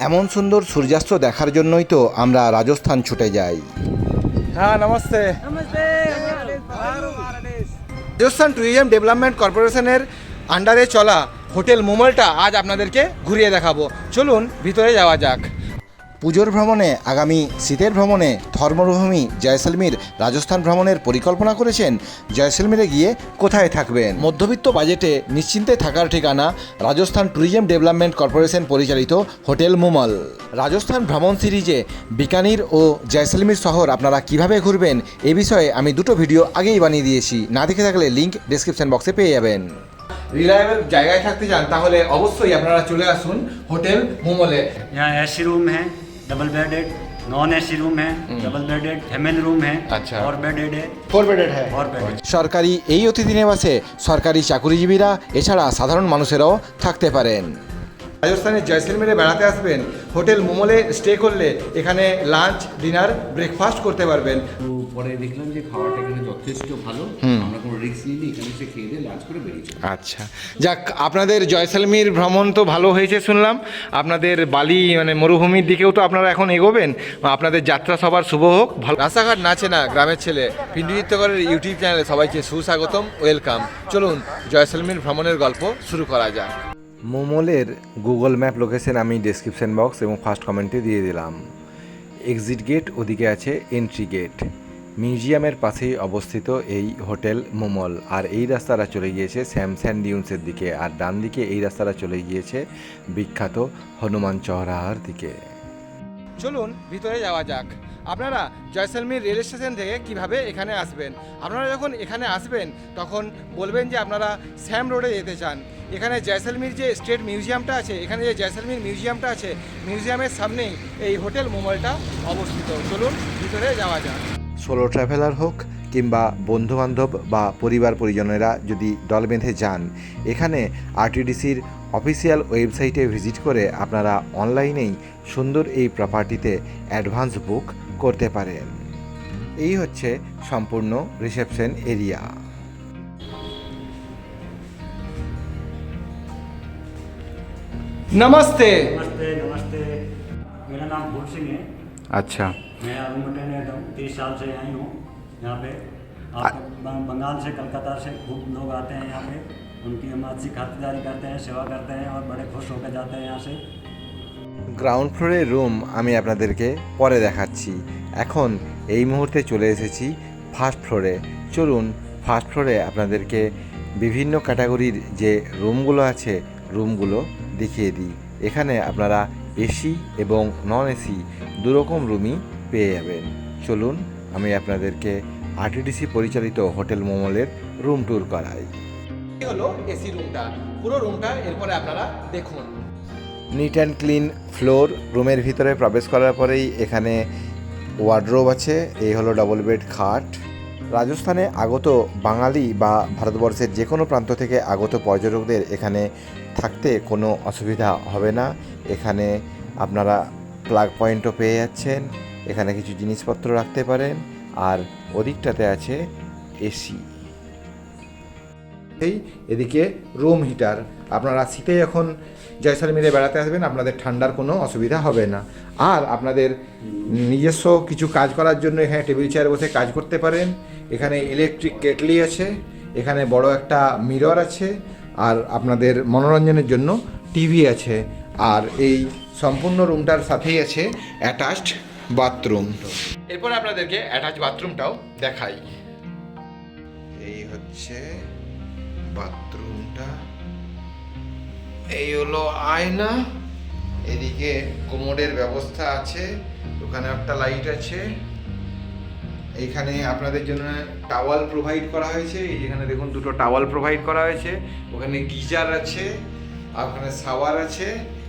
এমন সুন্দর সূর্যাস্ত দেখার জন্যই তো আমরা রাজস্থান ছুটে যাই। হ্যাঁ নমস্তে। রাজস্থান ট্যুরিজম ডেভেলপমেন্ট কর্পোরেশনের আন্ডারে চলা হোটেল মোমলটা আজ আপনাদেরকে ঘুরিয়ে দেখাবো। চলুন ভিতরে যাওয়া যাক। পুজোর ভ্রমণে আগামী শীতের ভ্রমণে ধর্মভূমি জয়সলমীর রাজস্থান ভ্রমণের পরিকল্পনা করেছেন জয়সলমীরে গিয়ে কোথায় থাকবেন মধ্যবিত্ত বাজেটে নিশ্চিন্তে থাকার ঠিকানা রাজস্থান ট্যুরিজম ডেভেলপমেন্ট কর্পোরেশন পরিচালিত হোটেল মুমল রাজস্থান ভ্রমণ সিরিজে বিকানির ও জয়সলমীর শহর আপনারা কিভাবে ঘুরবেন এ বিষয়ে আমি দুটো ভিডিও আগেই বানিয়ে দিয়েছি না দেখে থাকলে লিঙ্ক ডিসক্রিপশন বক্সে পেয়ে যাবেন রিলায়েবল জায়গায় থাকতে চান তাহলে অবশ্যই আপনারা চলে আসুন হোটেল মোমলে यहाँ एसी रूम है Double bedded non AC room है डबल बेडेड फैमिली रूम है अच्छा। और बेडेड है ফোর বেডেড হ্যাঁ और बेडेड সরকারি এই অতিথি নিবাসে সরকারি চাকুরিজীবীরা এছাড়া সাধারণ মানুষেরাও থাকতে পারেন রাজস্থানের জয়সলমেরে বেড়াতে আসবেন। হোটেল মোমলে স্টে করলে এখানে লাঞ্চ ডিনার ব্রেকফাস্ট করতে পারবেন। পরে দেখলাম যে খাওয়াটা এখানে যথেষ্ট ভালো। আমরা কোনো রিস্ক নিইনি এখানে এসে খেয়ে দিয়ে লাঞ্চ করে বেরিয়েছি আচ্ছা। যাক আপনাদের জয়সলমীর ভ্রমণ তো ভালো হয়েছে শুনলাম। আপনাদের বালি মানে মরুভূমির দিকেও তো আপনারা এখন এগোবেন। আপনাদের যাত্রা সবার শুভ হোক। ভালো রাস্তাঘাট নাচে না গ্রামের ছেলে পিন্টু চিত্তকরের ইউটিউব চ্যানেলে সবাইকে সুস্বাগতম। ওয়েলকাম। চলুন জয়সলমীর ভ্রমণের গল্প শুরু করা যাক। মোমোলের গুগল ম্যাপ লোকেশন আমি ডেসক্রিপশন বক্স এবং ফার্স্ট কমেন্টে দিয়ে দিলাম। এক্সিট গেট ওদিকে আছে এন্ট্রি গেট মিউজিয়ামের পাশেই অবস্থিত এই হোটেল মোমল। আর এই রাস্তাটা চলে গিয়েছে স্যামস্যান ডিউন্সের দিকে। আর ডান দিকে এই রাস্তাটা চলে গিয়েছে বিখ্যাত হনুমান চৌরাহার দিকে। চলুন ভিতরে যাওয়া যাক। আপনারা জয়সলমীর রেল স্টেশন থেকে কীভাবে এখানে আসবেন? আপনারা যখন এখানে আসবেন, তখন বলবেন যে আপনারা স্যাম রোডে যেতে চান। এখানে জয়সলমীর যে স্টেট মিউজিয়ামটা আছে, এখানে যে জয়সলমীর মিউজিয়ামটা আছে, মিউজিয়ামের সামনেই এই হোটেল মোমলটা অবস্থিত। চলুন ভিতরে যাওয়া যাক। সোলো ট্রাভেলার হোক কিংবা বন্ধুবান্ধব বা পরিবার পরিজনেরা যদি দল বেঁধে যান, এখানে আরটিডিসির অফিসিয়াল ওয়েবসাইটে ভিজিট করে আপনারা অনলাইনেই সুন্দর এই প্রপার্টিতে অ্যাডভান্স বুক করতে পারেন। এই হচ্ছে সম্পূর্ণ রিসেপশন এরিয়া নমস্তে नमस्ते नमस्ते मेरा नाम भूल सिंह है আচ্ছা मैं अरुण मटेनेट हूँ तीस साल से आई हूँ यहाँ पे आप बं- बंगाल से कलकत्ता से खूब लोग आते हैं यहाँ पे उनकी हम अच्छी खातिरदारी करते हैं सेवा करते हैं और बड़े खुश होकर जाते हैं यहाँ से গ্রাউন্ড ফ্লোরের রুম আমি আপনাদেরকে পরে দেখাচ্ছি এখন এই মুহূর্তে চলে এসেছি ফার্স্ট ফ্লোরে চলুন ফার্স্ট ফ্লোরে আপনাদেরকে বিভিন্ন ক্যাটাগরির যে রুমগুলো আছে রুমগুলো দেখিয়ে দিই। এখানে আপনারা এসি এবং নন এসি দুরকম রুমই পেয়ে যাবেন। চলুন আমি আপনাদেরকে আরটিডিসি পরিচালিত হোটেল মোমলের রুম ট্যুর করাই। হলো এসি রুমটা। পুরো রুমটা এরপরে আপনারা দেখুন। নিট অ্যান্ড ক্লিন ফ্লোর রুমের ভিতরে প্রবেশ করার পরেই এখানে ওয়ার্ড্রোব আছে। এই হলো ডবল বেড খাট। রাজস্থানে আগত বাঙালি বা ভারতবর্ষের যে কোনো প্রান্ত থেকে আগত পর্যটকদের এখানে থাকতে কোনো অসুবিধা হবে না। এখানে আপনারা প্লাগ পয়েন্টও পেয়ে যাচ্ছেন, এখানে কিছু জিনিসপত্র রাখতে পারেন, আর ওদিকটাতে আছে এসি। এই এদিকে রুম হিটার আপনারা শীতে যখন জয়সলমীরে বেড়াতে আসবেন, আপনাদের ঠান্ডার কোনো অসুবিধা হবে না। আর আপনাদের নিজস্ব কিছু কাজ করার জন্য এখানে টেবিল চেয়ার বসে কাজ করতে পারেন। এখানে ইলেকট্রিক কেটলি আছে, এখানে বড় একটা মিরর আছে, আর আপনাদের মনোরঞ্জনের জন্য টিভি আছে। আর এই সম্পূর্ণ রুমটার সাথেই আছে অ্যাটাচড বাথরুম এরপরে আপনাদেরকে অ্যাটাচ বাথরুমটাও দেখাই। এই হচ্ছে বাথরুমটা এই হলো আয়না এদিকে কোমোডের ব্যবস্থা আছে ওখানে একটা লাইট আছে এইখানে আপনাদের জন্য টাওয়াল প্রোভাইড করা হয়েছে এই যেখানে দেখুন দুটো টাওয়াল প্রোভাইড করা হয়েছে ওখানে গিজার আছে আর ওখানে শাওয়ার আছে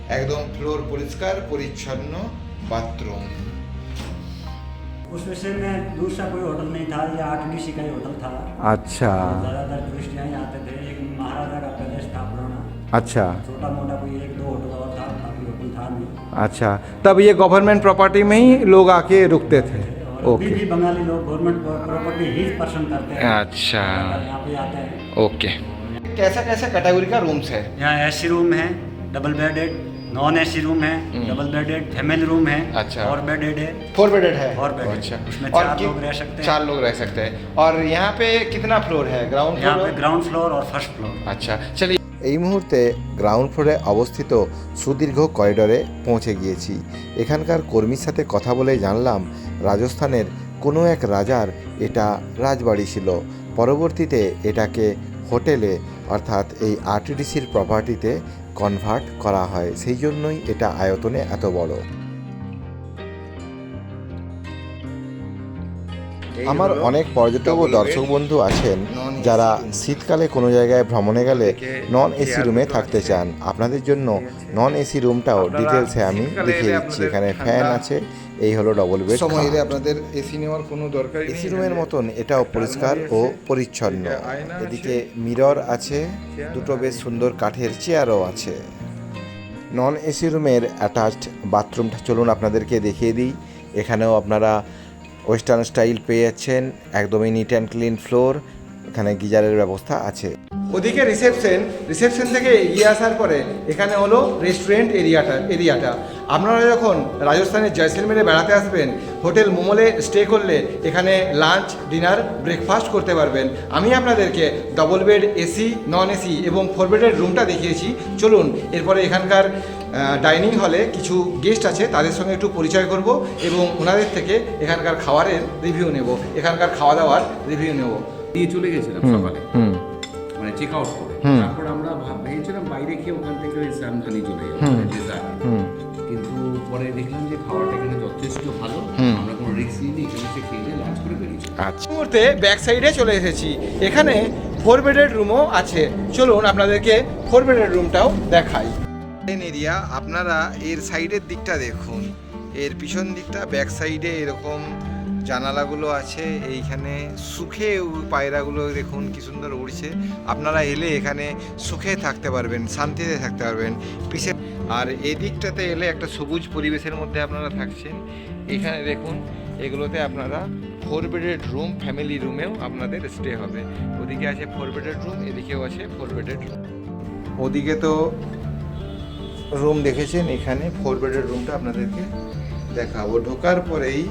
একদম ফ্লোর পরিষ্কার পরিচ্ছন্ন বাথরুম उस विषय में दूसरा कोई होटल नहीं था ये आर का ही होटल था আচ্ছা ज़्यादातर टूरिस्ट यहाँ आते थे अच्छा। छोटा मोटा कोई एक दो होटल और था बाकी था नहीं। अच्छा तब ये गवर्नमेंट प्रॉपर्टी में ही लोग आके रुकते थे? ओके भी बंगाली लोग गवर्नमेंट प्रॉपर्टी ही पसंद करते हैं। अच्छा। यहाँ पे आते हैं। ओके कैसा कैसा कैटेगरी का रूम्स है? यहाँ एसी रूम है double bedded non AC room है डबल बेडेड फैमिली रूम है अच्छा। और बेडेड है फोर बेडेड है Four bedded। अच्छा उसमें और चार कि- लोग रह सकते हैं। चार लोग रह सकते हैं और यहाँ पे कितना फ्लोर है ग्राउंड यहाँ पे फ्लोर ग्राउंड फ्लोर और फर्स्ट फ्लोर আচ্ছা চলিয়ে এই মুহূর্তে গ্রাউন্ড ফ্লোরে অবস্থিত সুদীর্ঘ করিডরে পৌঁছে গিয়েছি এখানকার কর্মীর সাথে কথা বলে জানলাম রাজস্থানের কোনো এক রাজার এটা রাজবাড়ি ছিল পরবর্তীতে এটাকে হোটেলে অর্থাৎ এই আরটিডিসির প্রপার্টিতে কনভার্ট করা হয়। সেই জন্যই এটা আয়তনে এত বড়। আমার অনেক পর্যটক ও দর্শক বন্ধু আছেন যারা শীতকালে কোনো জায়গায় ভ্রমণে গেলে নন এসি রুমে থাকতে চান। আপনাদের জন্য নন এসি রুমটাও ডিটেলসে আমি দেখিয়ে দিচ্ছি। এখানে ফ্যান আছে। এই হলো ডবল বেড সময় এলে আপনাদের এসি নেওয়ার কোনো দরকার এসি রুমের মতন এটাও পরিষ্কার ও পরিচ্ছন্ন। এদিকে মিরর আছে দুটো বেশ সুন্দর কাঠের চেয়ারও আছে। নন এসি রুমের অ্যাটাচড বাথরুমটা চলুন আপনাদেরকে দেখিয়ে দিই। এখানেও আপনারা ওয়েস্টার্ন স্টাইল পেয়ে যাচ্ছেন একদমই নিট অ্যান্ড ক্লিন ফ্লোর এখানে গিজারের ব্যবস্থা আছে। ওদিকে রিসেপশন রিসেপশন থেকে এগিয়ে আসার পরে এখানে হলো রেস্টুরেন্ট এরিয়াটা এরিয়াটা আপনারা যখন রাজস্থানের জয়সলমেরে বেড়াতে আসবেন হোটেল মোমোলে স্টে করলে এখানে লাঞ্চ ডিনার ব্রেকফাস্ট করতে পারবেন। আমি আপনাদেরকে double bed AC non AC এবং ফোর বেডের রুমটা দেখিয়েছি। চলুন এরপরে এখানকার ডাইনিং হলে কিছু গেস্ট আছে তাদের সঙ্গে একটু পরিচয় করব এবং ওনাদের থেকে এখানকার খাবারের রিভিউ নেব। এখানকার খাওয়া দাওয়ার রিভিউ নেব। দিয়ে চলে গেছিলাম সকালে। চেক আউট করে। তারপর আমরা ভেবেছিলাম বাইরে খেয়ে ওখান থেকে ওই স্যামখানি চলে যাব কিন্তু পরে দেখলাম যে খাওয়াটা এখানে যথেষ্ট ভালো আমরা কোনো রিস্ক নিইনি এখানে এসে খেয়ে লাঞ্চ করে বেরিয়েছি আচ্ছা। মুহূর্তে ব্যাক সাইডে চলে এসেছি। এখানে ফোর বেডেড রুমও আছে। চলুন আপনাদেরকে ফোর বেডেড রুমটাও দেখাই। এরিয়া আপনারা এর সাইডের দিকটা দেখুন। এর পিছন দিকটা ব্যাক সাইডে এরকম জানালাগুলো আছে, এইখানে সুখে পায়রাগুলো দেখুন কি সুন্দর উড়ছে। আপনারা এলে এখানে সুখে থাকতে পারবেন, শান্তিতে থাকতে পারবেন। পিছে আর এদিকটাতে এলে একটা সবুজ পরিবেশের মধ্যে আপনারা থাকছেন। এখানে দেখুন, এগুলোতে আপনারা ফোর বেডেড রুম ফ্যামিলি রুমেও আপনাদের স্টে হবে। ওদিকে আছে ফোর বেডেড রুম এদিকেও আছে ফোর বেডেড রুম ওদিকে তো রুম দেখেছেন, এখানে ফোর বেডের রুমটা আপনাদেরকে দেখাবো। ঢোকার পরেই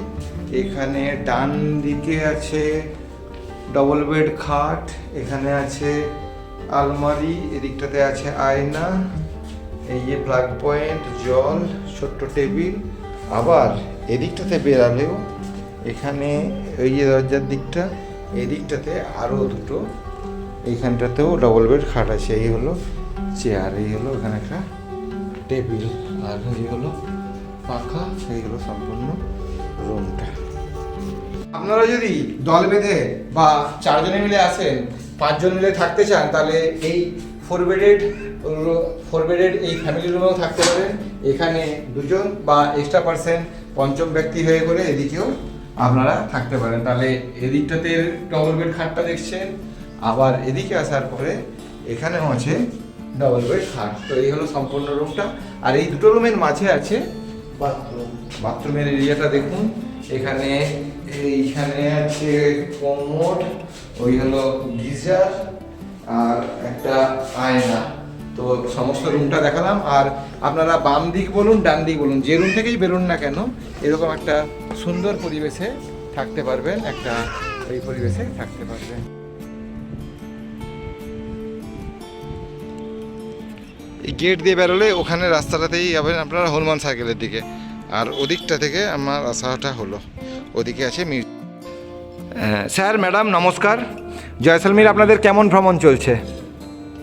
এখানে ডান দিকে আছে ডবল বেড খাট, এখানে আছে আলমারি, এদিকটাতে আছে আয়না, এই যে প্লাগ পয়েন্ট জল, ছোট্ট টেবিল। আবার এদিকটাতে বেরালেও এখানে ওই যে দরজার দিকটা, এদিকটাতে আরও দুটো, এইখানটাতেও ডবল বেড খাট আছে। এই হলো চেয়ার এই হলো এখানে একটা টেবিল, আর এই হলো পাখা এই হলো সম্পূর্ণ রুমটা আপনারা যদি দল বেঁধে বা চারজনে মিলে আসেন, পাঁচজন মিলে থাকতে চান, তাহলে এই ফোর বেডেড ফোর বেডেড এই ফ্যামিলি রুমেও থাকতে পারেন। এখানে দুজন বা এক্সট্রা পার্সেন্ট পঞ্চম ব্যক্তি হয়ে করে এদিকেও আপনারা থাকতে পারেন। তাহলে এদিকটাতে ডবল বেড খাটটা দেখছেন, আবার এদিকে আসার পরে এখানেও আছে ডবল বেড খাট। তো এই হলো সম্পূর্ণ রুমটা আর এই দুটো রুমের মাঝে আছে বাথরুম। বাথরুমের এরিয়াটা দেখুন। এখানে, এইখানে আছে কমোড ওই হলো গিজার আর একটা আয়না। তো সমস্ত রুমটা দেখালাম। আর আপনারা বাম দিক বলুন, ডান দিক বলুন, যে রুম থেকেই বেরোন না কেন, এরকম একটা সুন্দর পরিবেশে থাকতে পারবেন, একটা এই পরিবেশে থাকতে পারবেন। গেট দিয়ে বেরোলে ওখানে রাস্তাটাতেই যাবেন আপনারা হনুমান সার্কেলের দিকে। আর ওদিকটা থেকে আমার আসাটা হলো। ওদিকে আছে মিউজিক স্যার ম্যাডাম নমস্কার। জয়সলমীর আপনাদের কেমন ভ্রমণ চলছে?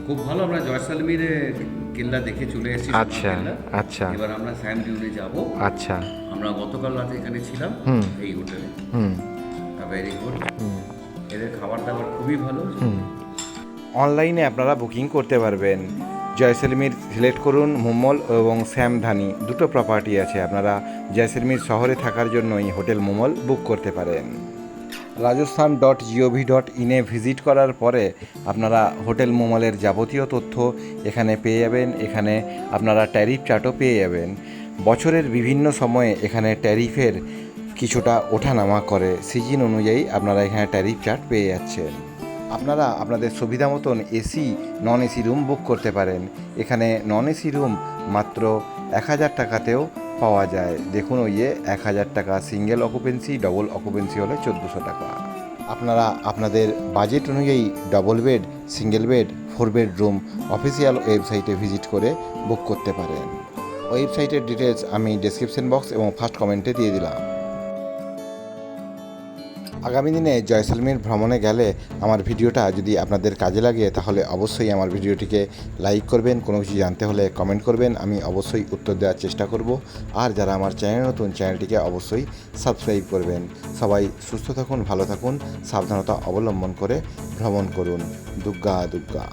খুব ভালো আমরা জয়সালমীরে কেল্লা দেখে চলে এসেছি আচ্ছা। আচ্ছা। এবার আমরা স্যাম ডিউনে যাব। আচ্ছা। আমরা গতকাল রাতে এখানে ছিলাম হুম। এই হোটেলে। হুম। ভেরি গুড এদের খাবার দাবার খুবই ভালো। অনলাইনে আপনারা বুকিং করতে পারবেন। জয়সলমীর সিলেক্ট করুন মোমল এবং শ্যামধানি দুটো প্রপার্টি আছে, আপনারা জয়সলমীর শহরে থাকার জন্যই হোটেল মোমল বুক করতে পারেন। Rajasthan dot G O V dot ইনে ভিজিট করার পরে আপনারা হোটেল মোমলের যাবতীয় তথ্য এখানে পেয়ে যাবেন। এখানে আপনারা ট্যারিফ চার্টও পেয়ে যাবেন। বছরের বিভিন্ন সময়ে এখানে ট্যারিফের কিছুটা ওঠানামা করে। সিজন অনুযায়ী আপনারা এখানে ট্যারিফ চার্ট পেয়ে যাচ্ছেন। আপনারা আপনাদের সুবিধা মতন AC non AC room book করতে পারেন। এখানে নন এসি রুম মাত্র এক হাজার টাকাতেও পাওয়া যায়। দেখুন ওই এক হাজার টাকা সিঙ্গেল অকুপেন্সি ডবল অকুপেন্সি হলে চোদ্দোশো টাকা। আপনারা আপনাদের বাজেট অনুযায়ী double bed single bed four bedroom official ওয়েবসাইটে ভিজিট করে বুক করতে পারেন। ওয়েবসাইটের ডিটেলস আমি ডেসক্রিপশন বক্স এবং ফার্স্ট কমেন্টে দিয়ে দিলাম। আগামী দিনে জয়সলমীর ভ্রমণে গেলে আমার ভিডিওটা যদি আপনাদের কাজে লাগে, তাহলে অবশ্যই আমার ভিডিওটিকে লাইক করবেন। কোনো কিছু জানতে হলে কমেন্ট করবেন। আমি অবশ্যই উত্তর দেওয়ার চেষ্টা করব। আর যারা আমার চ্যানেল নতুন, চ্যানেলটিকে অবশ্যই সাবস্ক্রাইব করবেন। সবাই সুস্থ থাকুন, ভালো থাকুন, সাবধানতা অবলম্বন করে ভ্রমণ করুন। দুর্গা দুর্গা